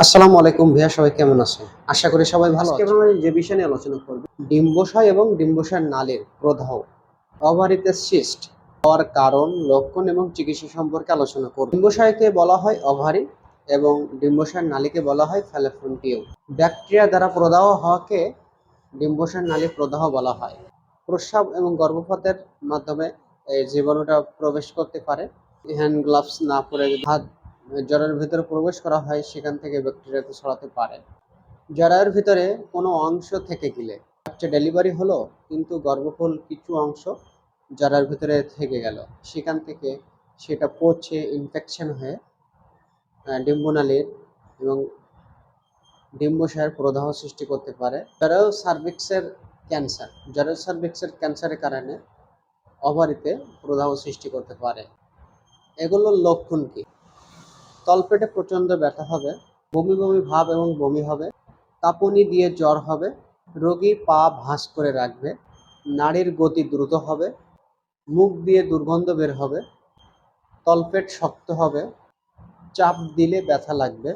আসসালামু আলাইকুম ভাইয়া সবাই কেমন আছেন? আশা করি সবাই ভালো আজকে আমরা যে বিষয় নিয়ে আলোচনা করব ডিম্বশয় এবং ডিম্বশয়ের নালীর প্রদাহ। ওভারিতে সিস্ট হওয়ার কারণ লক্ষণ এবং চিকিৎসা সম্পর্কে আলোচনা করব। ডিম্বশয়কে বলা হয় ওভারি এবং ডিম্বশয়ের নালীকে বলা হয় ফ্যালোফোন ব্যাকটেরিয়া দ্বারা প্রদাহ হওয়াকে ডিম্বশয়ের নালী প্রদাহ বলা হয়। প্রস্রাব এবং গর্ভপাতের মাধ্যমে এই জীবাণুটা প্রবেশ করতে পারে। হ্যান্ড গ্লাভস না পরে হাত জ্বরের ভিতরে প্রবেশ করা হয়, সেখান থেকে ব্যাকটেরিয়াতে ছড়াতে পারে। জরায়ুর ভিতরে কোনো অংশ থেকে গেলে বাচ্চা ডেলিভারি হলো, কিন্তু গর্ভফল কিছু অংশ জরার ভিতরে থেকে গেল। সেখান থেকে সেটা পচে ইনফেকশন হয়ে ডিম্বনালীর এবং ডিম্বশয়ের প্রদাহ সৃষ্টি করতে পারে। জরায়ু সার্ভিক্সের ক্যান্সার, জরায়ু সার্ভিক্সের ক্যান্সারের কারণে ওভারিতে প্রদাহ সৃষ্টি করতে পারে। এগুলোর লক্ষণ কি? তলপেটে প্রচণ্ড ব্যথা হবে, বমি বমি ভাব এবং বমি হবে কাঁপুনি দিয়ে জ্বর হবে, রোগী পা ভাঁজ করে রাখবে, নাড়ির গতি দ্রুত হবে, মুখ দিয়ে দুর্গন্ধ বের হবে, তলপেট শক্ত হবে, চাপ দিলে ব্যথা লাগবে।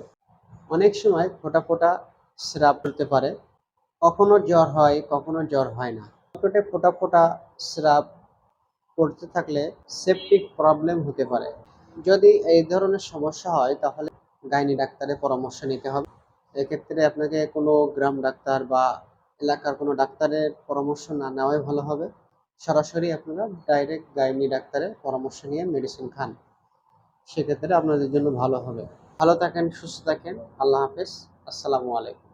অনেক সময় ফোটা ফোটা স্রাব করতে পারে। কখনো জ্বর হয়, কখনো জ্বর হয় না। তলপেটে ফোটা ফোটা স্রাব পড়তে থাকলে সেপটিক প্রবলেম হতে পারে। যদি এই ধরনের সমস্যা হয়, তাহলে গাইনি ডাক্তারের পরামর্শ নিতে হবে। এক্ষেত্রে আপনাকে কোনো গ্রাম ডাক্তার বা এলাকার কোনো ডাক্তারের পরামর্শ না নেওয়াই ভালো হবে। সরাসরি আপনারা ডাইরেক্ট গাইনি ডাক্তারের পরামর্শ নিয়ে মেডিসিন খান। সেক্ষেত্রে আপনাদের জন্য ভালো হবে। ভালো থাকেন, সুস্থ থাকেন। আল্লাহ হাফেজ। আসসালামু আলাইকুম।